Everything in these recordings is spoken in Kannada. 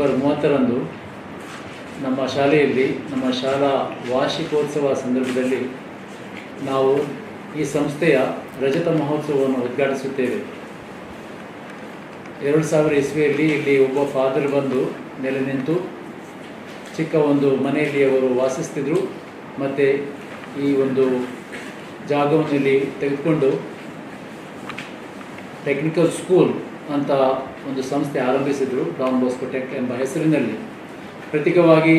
ನವೆಂಬರ್ ಮೂವತ್ತರಂದು ನಮ್ಮ ಶಾಲೆಯಲ್ಲಿ, ನಮ್ಮ ಶಾಲಾ ವಾರ್ಷಿಕೋತ್ಸವ ಸಂದರ್ಭದಲ್ಲಿ ನಾವು ಈ ಸಂಸ್ಥೆಯ ರಜತ ಮಹೋತ್ಸವವನ್ನು ಉದ್ಘಾಟಿಸುತ್ತೇವೆ. ಎರಡು ಸಾವಿರ ಇಸ್ವಿಯಲ್ಲಿ ಇಲ್ಲಿ ಒಬ್ಬ ಫಾದರ್ ಬಂದು ನೆಲೆ ನಿಂತು ಚಿಕ್ಕ ಒಂದು ಮನೆಯಲ್ಲಿ ಅವರು ವಾಸಿಸ್ತಿದ್ರು. ಮತ್ತು ಈ ಒಂದು ಜಾಗವನ್ನು ಇಲ್ಲಿ ತೆಗೆದುಕೊಂಡು ಟೆಕ್ನಿಕಲ್ ಸ್ಕೂಲ್ ಅಂತ ಒಂದು ಸಂಸ್ಥೆ ಆರಂಭಿಸಿದರು ಡಾನ್ ಬೋಸ್ಕೋ ಟೆಕ್ ಎಂಬ ಹೆಸರಿನಲ್ಲಿ. ಪ್ರತ್ಯೇಕವಾಗಿ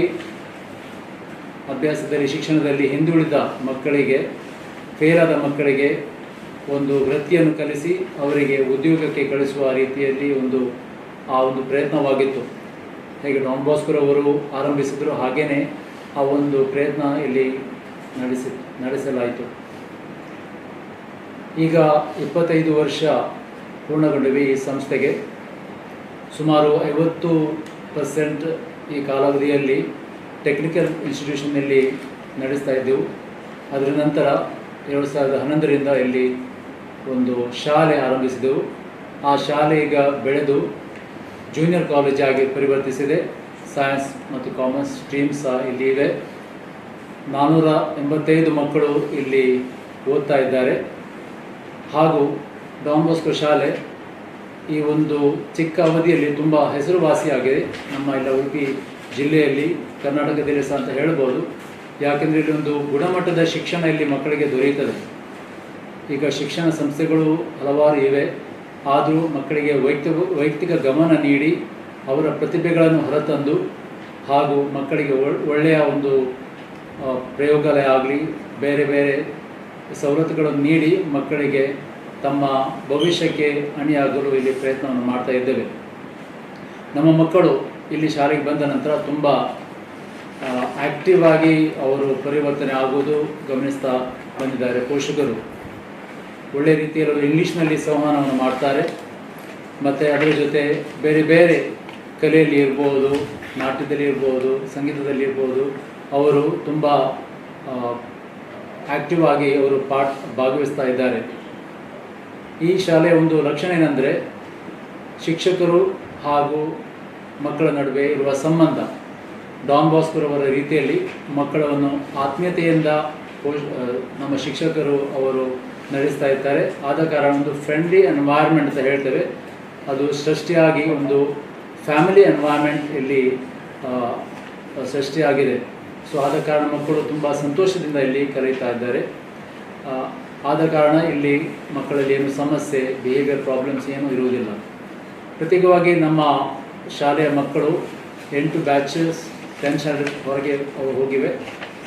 ಅಭ್ಯಾಸದಲ್ಲಿ, ಶಿಕ್ಷಣದಲ್ಲಿ ಹಿಂದುಳಿದ ಮಕ್ಕಳಿಗೆ, ಫೇಲಾದ ಮಕ್ಕಳಿಗೆ ಒಂದು ವೃತ್ತಿಯನ್ನು ಕಲಿಸಿ ಅವರಿಗೆ ಉದ್ಯೋಗಕ್ಕೆ ಕಳಿಸುವ ರೀತಿಯಲ್ಲಿ ಒಂದು, ಆ ಒಂದು ಪ್ರಯತ್ನವಾಗಿತ್ತು. ಹೇಗೆ ಡಾನ್ ಬಾಸ್ಕರವರು ಆರಂಭಿಸಿದರು ಹಾಗೆಯೇ ಆ ಒಂದು ಪ್ರಯತ್ನ ಇಲ್ಲಿ ನಡೆಸಿ, ನಡೆಸಲಾಯಿತು. ಈಗ ಇಪ್ಪತ್ತೈದು ವರ್ಷ ಪೂರ್ಣಗೊಂಡಿವೆ ಈ ಸಂಸ್ಥೆಗೆ. ಸುಮಾರು ಐವತ್ತು ಪರ್ಸೆಂಟ್ ಈ ಕಾಲಾವಧಿಯಲ್ಲಿ ಟೆಕ್ನಿಕಲ್ ಇನ್ಸ್ಟಿಟ್ಯೂಷನ್ನಲ್ಲಿ ನಡೆಸ್ತಾ ಇದ್ದೆವು. ಅದರ ನಂತರ ಎರಡು ಸಾವಿರದ ಹನ್ನೊಂದರಿಂದ ಇಲ್ಲಿ ಒಂದು ಶಾಲೆ ಆರಂಭಿಸಿದೆವು. ಆ ಶಾಲೆ ಈಗ ಬೆಳೆದು ಜೂನಿಯರ್ ಕಾಲೇಜ್ ಆಗಿ ಪರಿವರ್ತಿಸಿದೆ. ಸೈನ್ಸ್ ಮತ್ತು ಕಾಮರ್ಸ್ ಸ್ಟ್ರೀಮ್ ಸಹ ಇಲ್ಲಿ ಇದೆ. ನಾನ್ನೂರ ಎಂಬತ್ತೈದು ಮಕ್ಕಳು ಇಲ್ಲಿ ಓದ್ತಾ ಇದ್ದಾರೆ. ಹಾಗೂ ಡಾನ್ ಬಾಸ್ಕೋ ಶಾಲೆ ಈ ಒಂದು ಚಿಕ್ಕ ಅವಧಿಯಲ್ಲಿ ತುಂಬ ಹೆಸರುವಾಸಿಯಾಗಿದೆ. ನಮ್ಮ ಇಲ್ಲ ಉಡುಪಿ ಜಿಲ್ಲೆಯಲ್ಲಿ ಕರ್ನಾಟಕದಲ್ಲಿ ಸಹ ಅಂತ ಹೇಳ್ಬೋದು. ಯಾಕೆಂದರೆ ಇಲ್ಲಿ ಒಂದು ಗುಣಮಟ್ಟದ ಶಿಕ್ಷಣ ಇಲ್ಲಿ ಮಕ್ಕಳಿಗೆ ದೊರೆಯುತ್ತದೆ. ಈಗ ಶಿಕ್ಷಣ ಸಂಸ್ಥೆಗಳು ಹಲವಾರು ಇವೆ. ಆದರೂ ಮಕ್ಕಳಿಗೆ ವೈಯಕ್ತಿಕ ವೈಯಕ್ತಿಕ ಗಮನ ನೀಡಿ ಅವರ ಪ್ರತಿಭೆಗಳನ್ನು ಹೊರತಂದು ಹಾಗೂ ಮಕ್ಕಳಿಗೆ ಒಳ್- ಒಳ್ಳೆಯ ಒಂದು ಪ್ರಯೋಗಾಲಯ ಆಗಲಿ, ಬೇರೆ ಬೇರೆ ಸವಲತ್ತುಗಳನ್ನು ನೀಡಿ ಮಕ್ಕಳಿಗೆ ತಮ್ಮ ಭವಿಷ್ಯಕ್ಕೆ ಅಣಿಯಾಗಲು ಇಲ್ಲಿ ಪ್ರಯತ್ನವನ್ನು ಮಾಡ್ತಾ ಇದ್ದೇವೆ. ನಮ್ಮ ಮಕ್ಕಳು ಇಲ್ಲಿ ಶಾಲೆಗೆ ಬಂದ ನಂತರ ತುಂಬ ಆ್ಯಕ್ಟಿವ್ ಆಗಿ ಅವರು ಪರಿವರ್ತನೆ ಆಗುವುದು ಗಮನಿಸ್ತಾ ಬಂದಿದ್ದಾರೆ ಪೋಷಕರು. ಒಳ್ಳೆಯ ರೀತಿಯಲ್ಲಿ ಇಂಗ್ಲೀಷ್ನಲ್ಲಿ ಸಂವಹನವನ್ನು ಮಾಡ್ತಾರೆ. ಮತ್ತು ಅದರ ಜೊತೆ ಬೇರೆ ಬೇರೆ ಕಲೆಯಲ್ಲಿ ಇರ್ಬೋದು, ನಾಟ್ಯದಲ್ಲಿ ಇರ್ಬೋದು, ಸಂಗೀತದಲ್ಲಿ ಇರ್ಬೋದು, ಅವರು ತುಂಬ ಆ್ಯಕ್ಟಿವ್ ಆಗಿ ಅವರು ಪಾಠ ಭಾಗವಹಿಸ್ತಾ ಇದ್ದಾರೆ. ಈ ಶಾಲೆಯ ಒಂದು ಲಕ್ಷಣ ಏನಂದರೆ ಶಿಕ್ಷಕರು ಹಾಗೂ ಮಕ್ಕಳ ನಡುವೆ ಇರುವ ಸಂಬಂಧ. ಡಾನ್ ಬಾಸ್ಕರವರ ರೀತಿಯಲ್ಲಿ ಮಕ್ಕಳನ್ನು ಆತ್ಮೀಯತೆಯಿಂದ ನಮ್ಮ ಶಿಕ್ಷಕರು ಅವರು ನಡೆಸ್ತಾ ಇರ್ತಾರೆ ಆದ ಕಾರಣ ಒಂದು ಫ್ರೆಂಡ್ಲಿ ಎನ್ವೈರ್ಮೆಂಟ್ ಅಂತ ಹೇಳ್ತೇವೆ. ಅದು ಸೃಷ್ಟಿಯಾಗಿ ಒಂದು ಫ್ಯಾಮಿಲಿ ಎನ್ವೈರ್ಮೆಂಟ್ ಇಲ್ಲಿ ಸೃಷ್ಟಿಯಾಗಿದೆ. ಸೊ ಆದ ಕಾರಣ ಮಕ್ಕಳು ತುಂಬ ಸಂತೋಷದಿಂದ ಇಲ್ಲಿ ಕರೀತಾ ಇದ್ದಾರೆ. ಆದ ಕಾರಣ ಇಲ್ಲಿ ಮಕ್ಕಳಲ್ಲಿ ಏನು ಸಮಸ್ಯೆ ಬಿಹೇವಿಯರ್ ಪ್ರಾಬ್ಲಮ್ಸ್ ಏನೂ ಇರುವುದಿಲ್ಲ. ಪ್ರತ್ಯೇಕವಾಗಿ ನಮ್ಮ ಶಾಲೆಯ ಮಕ್ಕಳು ಎಂಟು ಬ್ಯಾಚಸ್ ಟೆನ್ ಸ್ಟ್ಯಾಂಡರ್ಡ್ ಹೊರಗೆ ಅವರು ಹೋಗಿವೆ.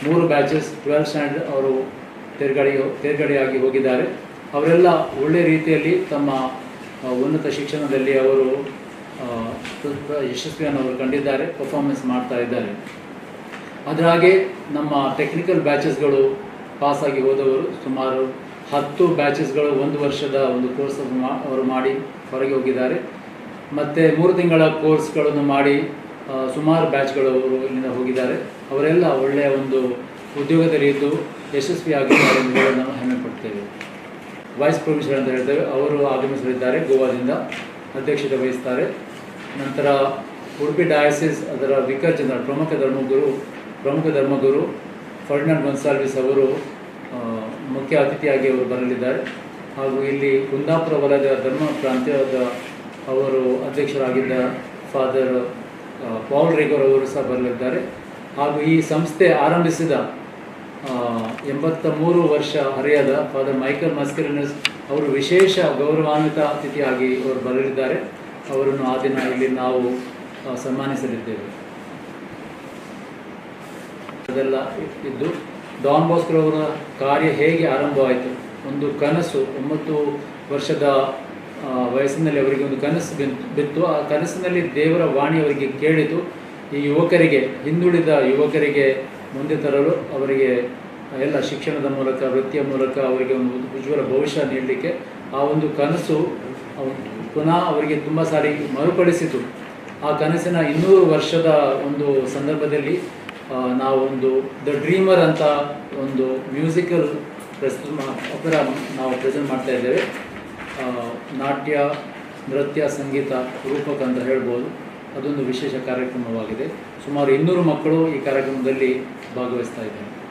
ಮೂರು ಬ್ಯಾಚಸ್ ಟ್ವೆಲ್ತ್ ಸ್ಟ್ಯಾಂಡರ್ಡ್ ಅವರು ತೇರ್ಗಡೆ, ತೇರ್ಗಡೆಯಾಗಿ ಹೋಗಿದ್ದಾರೆ. ಅವರೆಲ್ಲ ಒಳ್ಳೆಯ ರೀತಿಯಲ್ಲಿ ತಮ್ಮ ಉನ್ನತ ಶಿಕ್ಷಣದಲ್ಲಿ ಅವರು ಯಶಸ್ವಿಯನ್ನು ಅವರು ಕಂಡಿದ್ದಾರೆ ಪರ್ಫಾರ್ಮೆನ್ಸ್ ಮಾಡ್ತಾ ಇದ್ದಾರೆ. ಅದರ ಹಾಗೆ ನಮ್ಮ ಟೆಕ್ನಿಕಲ್ ಬ್ಯಾಚಸ್ಗಳು ಪಾಸಾಗಿ ಹೋದವರು ಸುಮಾರು ಹತ್ತು ಬ್ಯಾಚಸ್ಗಳು ಒಂದು ವರ್ಷದ ಒಂದು ಕೋರ್ಸ್ ಅವರು ಮಾಡಿ ಹೊರಗೆ ಹೋಗಿದ್ದಾರೆ. ಮತ್ತು ಮೂರು ತಿಂಗಳ ಕೋರ್ಸ್ಗಳನ್ನು ಮಾಡಿ ಸುಮಾರು ಬ್ಯಾಚ್ಗಳು ಅವರು ಇಲ್ಲಿಂದ ಹೋಗಿದ್ದಾರೆ. ಅವರೆಲ್ಲ ಒಳ್ಳೆಯ ಒಂದು ಉದ್ಯೋಗದಲ್ಲಿ ಇದ್ದು ಯಶಸ್ವಿಯಾಗಿದ್ದಾರೆ ಎಂದು ನಾವು ಹೆಮ್ಮೆ ಪಡ್ತೇವೆ ವೈಸ್ ಪ್ರೊಫೆಸರ್ ಅಂತ ಹೇಳ್ತೇವೆ. ಅವರು ಆಗಮಿಸಲಿದ್ದಾರೆ ಗೋವಾದಿಂದ, ಅಧ್ಯಕ್ಷತೆ ವಹಿಸ್ತಾರೆ. ನಂತರ ಉಡುಪಿ ಡಯಾಸಿಸ್ ಅದರ ವಿಕರ್ ಚಂದ್ರ ಪ್ರಮುಖ ಧರ್ಮಗುರು ಪ್ರಮುಖ ಧರ್ಮಗುರು ಫರ್ಡಿನಾಂಡ್ ಗೊನ್ಸಾಲ್ವಿಸ್ ಅವರು ಮುಖ್ಯ ಅತಿಥಿಯಾಗಿ ಅವರು ಬರಲಿದ್ದಾರೆ. ಹಾಗೂ ಇಲ್ಲಿ ಕುಂದಾಪುರ ವಲಯದ ಧರ್ಮ ಪ್ರಾಂತ್ಯದ ಅವರು ಅಧ್ಯಕ್ಷರಾಗಿದ್ದ ಫಾದರ್ ಪೌಲ್ ರೇಗೋರ್ ಅವರು ಸಹ ಬರಲಿದ್ದಾರೆ. ಹಾಗೂ ಈ ಸಂಸ್ಥೆ ಆರಂಭಿಸಿದ ಎಂಬತ್ತ ಮೂರು ವರ್ಷ ಹರಿಯದ ಫಾದರ್ ಮೈಕಲ್ ಮಸ್ಕರಿನಸ್ ಅವರು ವಿಶೇಷ ಗೌರವಾನ್ವಿತ ಅತಿಥಿಯಾಗಿ ಅವರು ಬರಲಿದ್ದಾರೆ. ಅವರನ್ನು ಆ ದಿನ ಇಲ್ಲಿ ನಾವು ಸನ್ಮಾನಿಸಲಿದ್ದೇವೆ. ಅದೆಲ್ಲ ಇದ್ದು ಡಾನ್ ಅವರ ಕಾರ್ಯ ಹೇಗೆ ಆರಂಭವಾಯಿತು? ಒಂದು ಕನಸು, ಒಂಬತ್ತು ವರ್ಷದ ವಯಸ್ಸಿನಲ್ಲಿ ಅವರಿಗೆ ಒಂದು ಕನಸು ಬಿತ್ತು ಬಿತ್ತು ಆ ಕನಸಿನಲ್ಲಿ ದೇವರ ವಾಣಿ ಅವರಿಗೆ ಕೇಳಿತು. ಈ ಯುವಕರಿಗೆ, ಹಿಂದುಳಿದ ಯುವಕರಿಗೆ ಮುಂದೆ ತರಲು ಅವರಿಗೆ ಎಲ್ಲ ಶಿಕ್ಷಣದ ಮೂಲಕ, ವೃತ್ತಿಯ ಮೂಲಕ ಅವರಿಗೆ ಒಂದು ಉಜ್ವಲ ಭವಿಷ್ಯ ನೀಡಲಿಕ್ಕೆ ಆ ಒಂದು ಕನಸು ಪುನಃ ಅವರಿಗೆ ತುಂಬ ಸಾರಿ ಮರುಕಳಿಸಿತು. ಆ ಕನಸಿನ ಇನ್ನೂರು ವರ್ಷದ ಒಂದು ಸಂದರ್ಭದಲ್ಲಿ ನಾವೊಂದು ದ ಡ್ರೀಮರ್ ಅಂತ ಒಂದು ಮ್ಯೂಸಿಕಲ್ ಪ್ರಸ್ತುತ ಅಪರ ನಾವು ಪ್ರೆಸೆಂಟ್ ಮಾಡ್ತಾ ಇದ್ದೇವೆ. ನಾಟ್ಯ, ನೃತ್ಯ, ಸಂಗೀತ ರೂಪಕ ಅಂತ ಹೇಳ್ಬೋದು. ಅದೊಂದು ವಿಶೇಷ ಕಾರ್ಯಕ್ರಮವಾಗಿದೆ. ಸುಮಾರು ಇನ್ನೂರು ಮಕ್ಕಳು ಈ ಕಾರ್ಯಕ್ರಮದಲ್ಲಿ ಭಾಗವಹಿಸ್ತಾ ಇದ್ದಾರೆ.